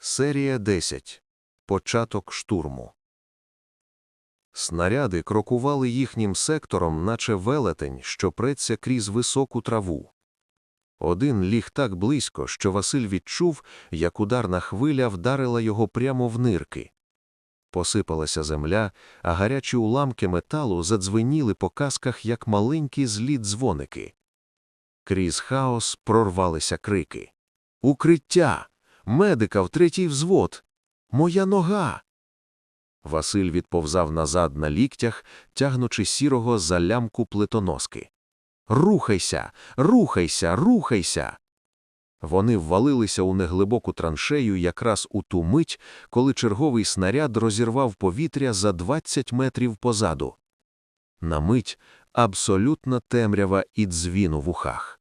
Серія 10. Початок штурму. Снаряди крокували їхнім сектором, наче велетень, що преться крізь високу траву. Один ліг так близько, що Василь відчув, як ударна хвиля вдарила його прямо в нирки. Посипалася земля, а гарячі уламки металу задзвеніли по касках, як маленькі злі дзвоники. Крізь хаос прорвалися крики. Укриття! Медика в третій взвод! Моя нога! Василь відповзав назад на ліктях, тягнучи сірого за лямку плитоноски. Рухайся, рухайся, рухайся. Вони ввалилися у неглибоку траншею якраз у ту мить, коли черговий снаряд розірвав повітря за 20 метрів позаду. На мить абсолютна темрява і дзвін у вухах.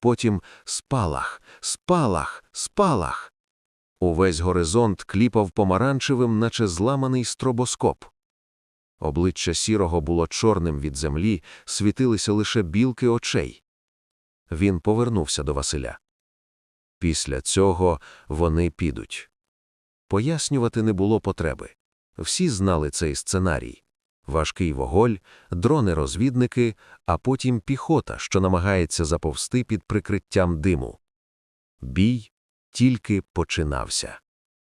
Потім спалах, спалах, спалах. Увесь горизонт кліпав помаранчевим, наче зламаний стробоскоп. Обличчя сірого було чорним від землі, світилися лише білки очей. Він повернувся до Василя. Після цього вони підуть. Пояснювати не було потреби. Всі знали цей сценарій. Важкий воголь, дрони-розвідники, а потім піхота, що намагається заповзти під прикриттям диму. Бій тільки починався.